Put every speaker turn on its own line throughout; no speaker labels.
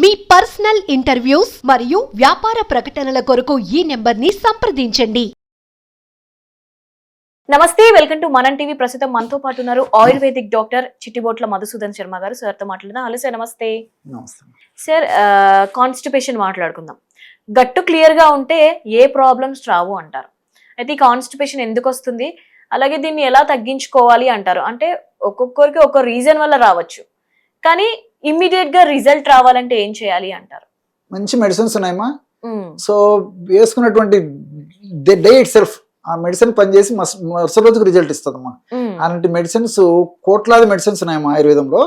మీ personal interviews మరియు వ్యాపార ప్రకటనల కొరకు ఈ నెంబర్ని సంప్రదించండి.
నమస్తే వెల్కమ్ టు మనం టీవీ. ప్రస్తుతం మనతో పాటు ఉన్నారు ఆయుర్వేదిక్ డాక్టర్ చిట్టిబోట్ల మధుసూదన్ శర్మ గారు. సార్తో మాట్లాడదాం. హలో సార్ నమస్తే.
నమస్తే.
సార్ కాన్స్టిపేషన్ మాట్లాడుకుందాం. గట్టు క్లియర్గా ఉంటే ఏ ప్రాబ్లమ్స్ రావు అంటారు. అయితే ఈ కాన్స్టిపేషన్ ఎందుకు వస్తుంది? అలాగే దీన్ని ఎలా తగ్గించుకోవాలి అంటారు? అంటే ఒక్కొక్కరికి ఒక్కో రీజన్ వల్ల రావచ్చు. కానీ ఇమ్మీడియట్గా రిజల్ట్ రావాలంటే ఏం చేయాలి అంటారు?
మంచి మెడిసిన్స్ ఉన్నాయమ్మా. సో వేసుకున్నటువంటి డే ఇట్ సెల్ఫ్ ఆ మెడిసిన్ పనిచేసి మస్- మరుసటి రోజుకు రిజల్ట్ ఇస్తుందమ్మా. అలాంటి మెడిసిన్స్ కోట్లాది మెడిసిన్స్ ఉన్నాయమ్మా ఆయుర్వేదంలో.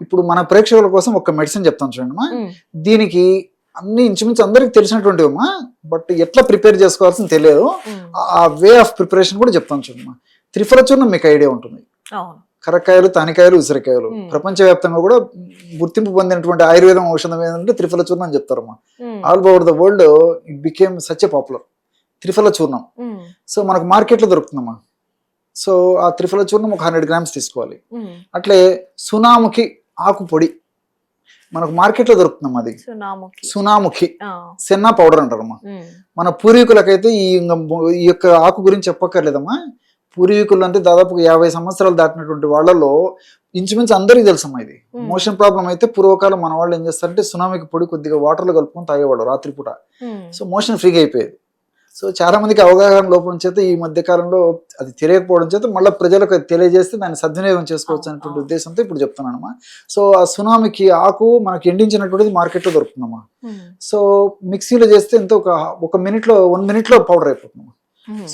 ఇప్పుడు మన ప్రేక్షకుల కోసం ఒక మెడిసిన్ చెప్తాను చూడండి అమ్మా
ఉమ్,
దీనికి అన్ని ఇంచుమించు అందరికి తెలిసినటువంటివి అమ్మా బట్ ఎట్లా ప్రిపేర్ చేసుకోవాల్సింది తెలియదు. ఆ వే ఆఫ్ ప్రిపరేషన్ కూడా చెప్తాను చూడమ్మా. త్రిఫల చూర్ణం మీకు ఐడియా ఉంటుంది.
అవును.
కరక్కాయలు తానికాయలు ఉసిరికాయలు. ప్రపంచవ్యాప్తంగా కూడా గుర్తింపు పొందినటువంటి ఆయుర్వేదం ఔషధం ఏంటంటే త్రిఫల చూర్ణం అని చెప్తారమ్మా. All over the world it became such a popular. Triphala చూర్ణం సో మనకు మార్కెట్లో దొరుకుతుందమ్మా. సో ఆ త్రిఫల చూర్ణం ఒక హండ్రెడ్ గ్రామ్స్ తీసుకోవాలి. అట్లే సునాముఖి ఆకు పొడి. మనకు మార్కెట్లో దొరుకుతుందమ్మా అది.
సునాముఖి
సెన్నా పౌడర్ అంటారమ్మా. మన పూర్వీకులకైతే ఈ యొక్క ఆకు గురించి చెప్పక్కర్లేదమ్మా. పూర్వీకులు అంటే దాదాపు యాభై సంవత్సరాలు దాటినటువంటి వాళ్ళలో ఇంచుమించు అందరికీ తెలుసమ్మా ఇది. మోషన్ ప్రాబ్లం అయితే పూర్వకాలం మన వాళ్ళు ఏం చేస్తారంటే సునామీకి పొడి కొద్దిగా వాటర్లో కలుపుకొని తాగేవాడు రాత్రిపూట సో మోషన్ ఫ్రీగా అయిపోయేది. సో చాలా మందికి అవగాహన లోపం చేత ఈ మధ్య కాలంలో అది తెలియకపోవడం చేత మళ్ళీ ప్రజలకు అది తెలియజేస్తే దాన్ని సద్వినియోగం చేసుకోవచ్చు అనేటువంటి. ఉద్దేశంతో ఇప్పుడు చెప్తున్నానమ్మా. సో ఆ సునామీకి ఆకు మనకి ఎండించినటువంటిది మార్కెట్లో దొరుకుతుందమ్మా. సో మిక్సీలో చేస్తే ఎంత ఒక ఒక మినిట్లో వన్ మినిట్లో పౌడర్ అయిపోతుంది
ఉమ్.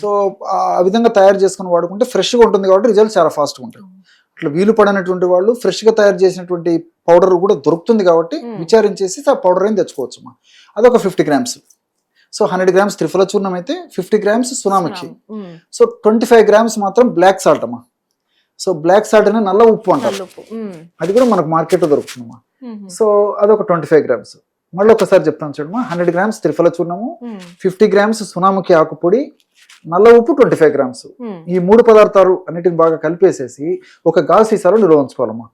సో ఆ విధంగా తయారు చేసుకుని వాడుకుంటే ఫ్రెష్గా ఉంటుంది కాబట్టి రిజల్ట్ చాలా ఫాస్ట్గా ఉంటుంది అట్లా వీలు పడనటువంటి వాళ్ళు ఫ్రెష్గా తయారు చేసినటువంటి పౌడర్ కూడా దొరుకుతుంది కాబట్టి
Hmm.
విచారించేసి ఆ పౌడర్ అయిన తెచ్చుకోవచ్చు అమ్మా అదొక fifty grams. So hundred grams triphala చూర్ణం అయితే ఫిఫ్టీ గ్రామ్స్ సునామికి. సో ట్వంటీ ఫైవ్ గ్రామ్స్ మాత్రం బ్లాక్ సాల్ట్ అమ్మా. సో బ్లాక్ సాల్ట్ అనే నల్ల ఉప్పు అంటారు. అది కూడా మనకు మార్కెట్లో దొరుకుతుందమ్మా. సో అదొక ట్వంటీ ఫైవ్ గ్రామ్స్. మళ్ళీ ఒకసారి చెప్తాను చూడమ్మా. హండ్రెడ్ గ్రామ్స్ త్రిఫల చూర్ణము ఫిఫ్టీ గ్రామ్స్ సునాముఖి ఆకుపొడి నల్ల ఉప్పు ట్వంటీ ఫైవ్ గ్రామ్స్ ఈ మూడు పదార్థాలు అన్నిటిని బాగా కలిపేసేసి ఒక గాజు సీసాలో నిల్వ ఉంచుకోవాలమ్మా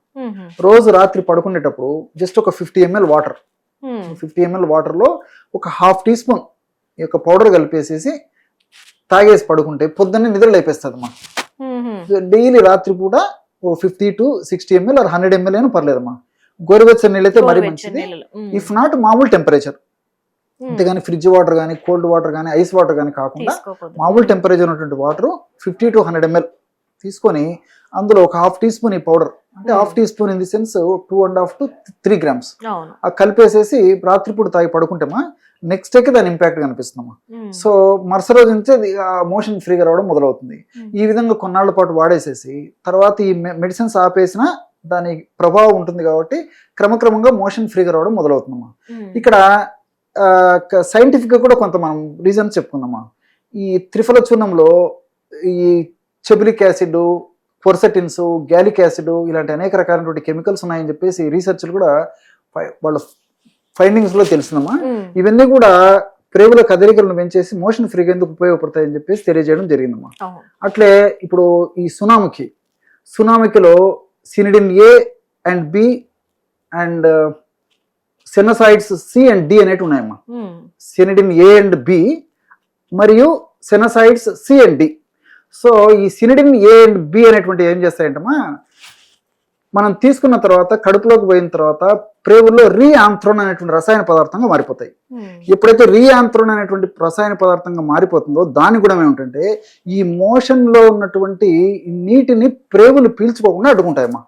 రోజు రాత్రి పడుకునేటప్పుడు జస్ట్ ఒక fifty ml water fifty ml వాటర్లో ఒక హాఫ్ టీ స్పూన్ ఈ యొక్క పౌడర్ కలిపేసేసి తాగేసి పడుకుంటే పొద్దున్నే నిద్ర లేపేస్తుందమ్మా.
ఉమ్,
డైలీ రాత్రి పూట ఓ fifty to sixty ml or hundred ml అయినా పర్లేదమ్మా. గోరువెచ్చని నీళ్ళైతే మరీ మంచిది. ఇఫ్ నాట్ మామూలు టెంపరేచర్ అంతేగాని ఫ్రిడ్జ్ వాటర్ కానీ కోల్డ్ వాటర్ కానీ ఐస్ వాటర్ కానీ కాకుండా. మామూలు టెంపరేచర్ ఉన్నటువంటి water fifty to hundred ml తీసుకొని అందులో ఒక హాఫ్ టీ స్పూన్ ఈ పౌడర్. అంటే half tea spoon in the sense two and half to three grams. ఆ కలిపేసేసి రాత్రిపూట తాగి పడుకుంటామా నెక్స్ట్ డేకి దాని ఇంపాక్ట్ కనిపిస్తుందమ్మా. సో మరుసటి రోజు నుంచి మోషన్ ఫ్రీగా రావడం మొదలవుతుంది. ఈ విధంగా కొన్నాళ్ళ పాటు వాడేసేసి తర్వాత ఈ మెడిసిన్స్ ఆపేసిన దాని ప్రభావం ఉంటుంది కాబట్టి క్రమక్రమంగా మోషన్ ఫ్రీగా రావడం మొదలవుతుందమ్మా. ఇక్కడ సైంటిఫిక్గా కూడా కొంత మనం రీజన్స్ చెప్పుకుందామా? ఈ త్రిఫల చూర్ణంలో ఈ చెబులిక్ యాసిడ్ పొర్సటిన్స్ గ్యాలిక్ యాసిడ్ ఇలాంటి అనేక రకాలైనటువంటి కెమికల్స్ ఉన్నాయని చెప్పేసి రీసెర్చ్లు కూడా వాళ్ళ ఫైండింగ్స్లో తెలిసిందమ్మా. ఇవన్నీ కూడా ప్రేగుల కదలికలను పెంచేసి మోషన్ ఫ్రీగా ఎందుకు ఉపయోగపడతాయని చెప్పేసి తెలియజేయడం జరిగిందమ్మా. అట్లే ఇప్పుడు ఈ సునామికి సునామికిలో sennidin A and B and sennosides C and D అనేవి ఉన్నాయమ్మా. సినిడిన్ ఏ అండ్ బి మరియు sennosides C and D. So ఈ సినిడిన్ ఏ అండ్ బి అనేటువంటి ఏం చేస్తాయంటమ్మా? మనం తీసుకున్న తర్వాత కడుపులోకి పోయిన తర్వాత ప్రేవుల్లో రీఆంథ్రోన్ అనేటువంటి రసాయన పదార్థంగా మారిపోతాయి. ఎప్పుడైతే రీఆంథ్రోన్ అనేటువంటి రసాయన పదార్థంగా మారిపోతుందో దాని గుణం ఏమిటంటే ఈ మోషన్లో ఉన్నటువంటి నీటిని ప్రేవులు పీల్చుకోకుండా అడ్డుకుంటాయమ్మా.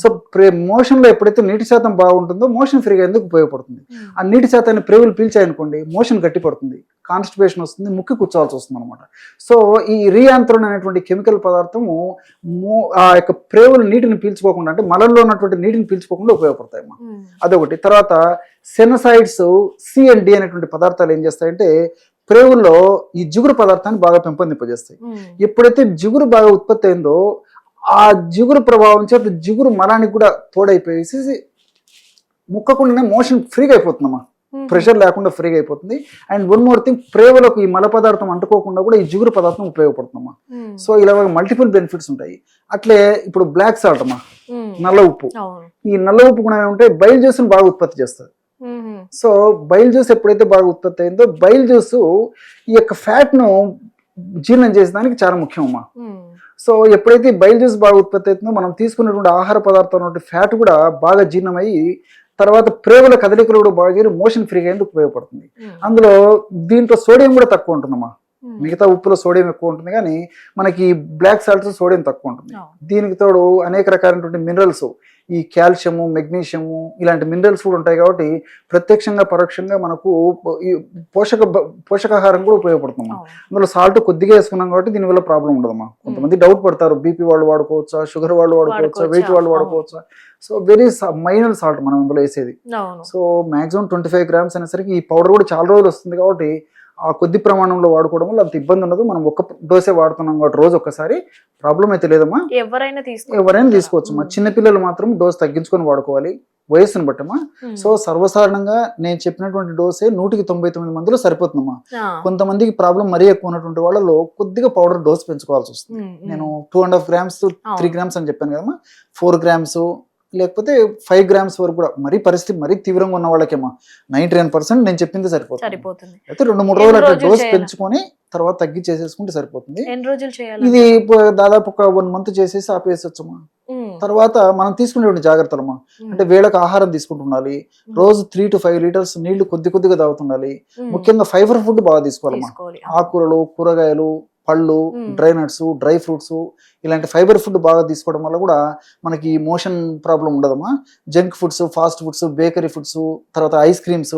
సో ప్రే మోషన్లో ఎప్పుడైతే నీటి శాతం బాగుంటుందో మోషన్ ఫ్రీగా ఎందుకు ఉపయోగపడుతుంది? ఆ నీటి శాతాన్ని ప్రేవులు పీల్చాయనుకోండి మోషన్ గట్టి పడుతుంది కాన్స్టిపేషన్ వస్తుంది ముక్కి కూర్చోవాల్సి వస్తుంది అనమాట సో ఈ రీయాంత్రన్ అనేటువంటి కెమికల్ పదార్థము ఆ యొక్క ప్రేవులు నీటిని పీల్చుకోకుండా అంటే మలంలో ఉన్నటువంటి నీటిని పీల్చుకోకుండా ఉపయోగపడతాయి.
ఉమ్,
అదొకటి. తర్వాత సెనసైడ్స్ సి అండ్ డి అనేటువంటి పదార్థాలు ఏం చేస్తాయంటే ప్రేవుల్లో ఈ జిగురు పదార్థాన్ని బాగా పెంపొందింపజేస్తాయి. ఎప్పుడైతే జిగురు బాగా ఉత్పత్తి అయిందో ఆ జిగురు ప్రభావం చేత జిగురు మలానికి కూడా తోడైపోయేసి ముక్కకుండానే మోషన్ ఫ్రీగా అయిపోతుందమ్మా ప్రెషర్ లేకుండా ఫ్రీగా అయిపోతుంది అండ్ వన్ మోర్ థింగ్ ప్రేవులకు ఈ మల పదార్థం అంటుకోకుండా కూడా ఈ జిగురు పదార్థం ఉపయోగపడుతుందమ్మా. సో ఇలా మల్టిపుల్ బెనిఫిట్స్ ఉంటాయి. అట్లే ఇప్పుడు బ్లాక్ సాల్ట్ అమ్మా. నల్ల ఉప్పు. ఈ నల్ల ఉప్పు గుణం ఏమంటే బయలు జ్యూస్ని బాగా ఉత్పత్తి చేస్తుంది. సో బైల్ జ్యూస్ ఎప్పుడైతే బాగా ఉత్పత్తి అయిందో బైల్ జ్యూస్ ఈ యొక్క ఫ్యాట్ను జీర్ణం చేసేదానికి చాలా ముఖ్యం అమ్మా. సో ఎప్పుడైతే బైల్ జ్యూస్ బాగా ఉత్పత్తి అవుతుందో మనం తీసుకున్నటువంటి ఆహార పదార్థం ఫ్యాట్ కూడా బాగా జీర్ణమయ్యి తర్వాత ప్రేగుల కదలికలు కూడా బాగా చేరి మోషన్ ఫ్రీగా అయ్యేందుకు ఉపయోగపడుతుంది
ఉమ్.
అందులో దీంట్లో సోడియం కూడా తక్కువ ఉంటుందమ్మా
ఉమ్.
మిగతా ఉప్పులో సోడియం ఎక్కువ ఉంటుంది కానీ మనకి బ్లాక్ సాల్ట్స్ సోడియం తక్కువ ఉంటుంది. దీనికి తోడు అనేక రకాలైనటువంటి మినరల్స్ ఈ కాల్షియము మెగ్నీషియము ఇలాంటి మినరల్స్ కూడా ఉంటాయి కాబట్టి ప్రత్యక్షంగా పరోక్షంగా మనకు పోషక పోషకాహారం కూడా ఉపయోగపడుతుంది. అందులో సాల్ట్ కొద్దిగా వేసుకున్నాం కాబట్టి దీనివల్ల ప్రాబ్లం ఉండదమ్మా కొంతమంది డౌట్ పడతారు. బీపీ వాళ్ళు వాడుకోవచ్చా? షుగర్ వాళ్ళు వాడుకోవచ్చా? వెయిట్ వాళ్ళు. వాడుకోవచ్చా? సో వెరీ మైనర్ సాల్ట్ మనం ఇందులో వేసేది. So maximum twenty five grams అనేసరికి ఈ పౌడర్ కూడా చాలా రోజులు వస్తుంది కాబట్టి ఆ కొద్ది ప్రమాణంలో వాడుకోవడం వల్ల అంత ఇబ్బంది ఉండదు. మనం ఒక్క డోసే వాడుతున్నాం కాబట్టి రోజు ఒక్కసారి ప్రాబ్లం అయితే లేదమ్మా.
ఎవరైనా తీసుకో
ఎవరైనా తీసుకోవచ్చు. మా చిన్నపిల్లలు మాత్రం డోస్ తగ్గించుకొని వాడుకోవాలి. వయస్సును బట్టమ్మా. సో సర్వసాధారణంగా నేను చెప్పినటువంటి డోసే నూటికి తొంభై తొమ్మిది మందిలో సరిపోతుందమ్మా. కొంతమందికి ప్రాబ్లం మరీ ఎక్కువ ఉన్నటువంటి వాళ్ళలో కొద్దిగా పౌడర్ డోస్ పెంచుకోవాల్సి వస్తుంది. నేను two and half grams three grams అని చెప్పాను కదమ్మా. ఫోర్ గ్రామ్స్ లేకపోతే ఫైవ్ గ్రామ్స్ వరకు కూడా మరీ పరిస్థితి మరీ తీవ్రంగా ఉన్న వాళ్ళకేమో నైన్టీ నైన్ పర్సెంట్ నేను చెప్పింది సరిపోతుంది.
సరిపోతుంది.
అయితే రెండు మూడు రోజులు అట్లా డోస్? పెంచుకొని తర్వాత తగ్గించేసేసుకుంటే సరిపోతుంది.
ఎన్ని రోజులు చేయాలి?
ఇది దాదాపు ఒక వన్ మంత్ చేసేసి ఆపేసొచ్చమ్మా. తర్వాత మనం తీసుకునేటువంటి జాగ్రత్తలమ్మా. అంటే వేళకు ఆహారం తీసుకుంటుండాలి. రోజు త్రీ టు ఫైవ్ లీటర్స్ నీళ్ళు కొద్ది కొద్దిగా తాగుతుండాలి. ముఖ్యంగా ఫైబర్ ఫుడ్ బాగా తీసుకోవాలమ్మా.
తీసుకోవాలి.
ఆకుకూరలు కూరగాయలు పళ్ళు. డ్రై నట్స్ డ్రై ఫ్రూట్స్ ఇలాంటి ఫైబర్ ఫుడ్ బాగా తీసుకోవడం వల్ల కూడా మనకి motion problem ఉండదమ్మా. Junk foods fast foods bakery foods తర్వాత ఐస్ క్రీమ్స్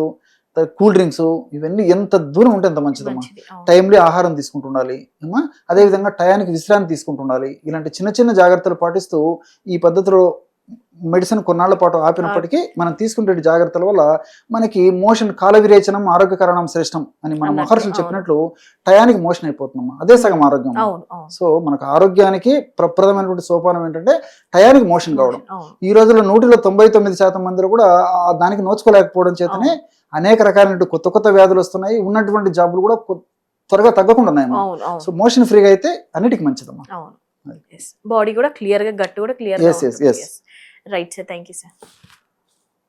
కూల్ డ్రింక్స్ ఇవన్నీ ఎంత దూరం ఉంటే అంత మంచిదమ్మా. టైమ్లీ ఆహారం తీసుకుంటుండాలి అమ్మా అదేవిధంగా టయానికి విశ్రాంతి తీసుకుంటుండాలి ఇలాంటి చిన్న చిన్న జాగ్రత్తలు పాటిస్తూ ఈ పద్ధతిలో మెడిసిన్ కొన్నాళ్ళ పాటు ఆపినప్పటికీ మనం తీసుకునే జాగ్రత్తల వల్ల మనకి మోషన్ కాల విరేచనం ఆరోగ్యకరణం శ్రేష్టం అని మన మహర్షులు. చెప్పినట్లు టయానికి మోషన్ అయిపోతుందమ్మా. అదే సగం ఆరోగ్యం సో మనకు ఆరోగ్యానికి ప్రప్రదమైనటువంటి సోపానం ఏంటంటే టయానికి మోషన్ కావడం. ఈ రోజుల్లో నూటిలో తొంభై తొమ్మిది శాతం మంది కూడా దానికి నోచుకోలేకపోవడం చేతనే అనేక రకాలైన కొత్త కొత్త వ్యాధులు వస్తున్నాయి. ఉన్నటువంటి జాబులు కూడా త్వరగా తగ్గకుండా ఉన్నాయి సో మోషన్ ఫ్రీగా అయితే అన్నిటికీ మంచిదమ్మా.
బాడీ కూడా క్లియర్గా గట్టు కూడా clear. Right sir thank you sir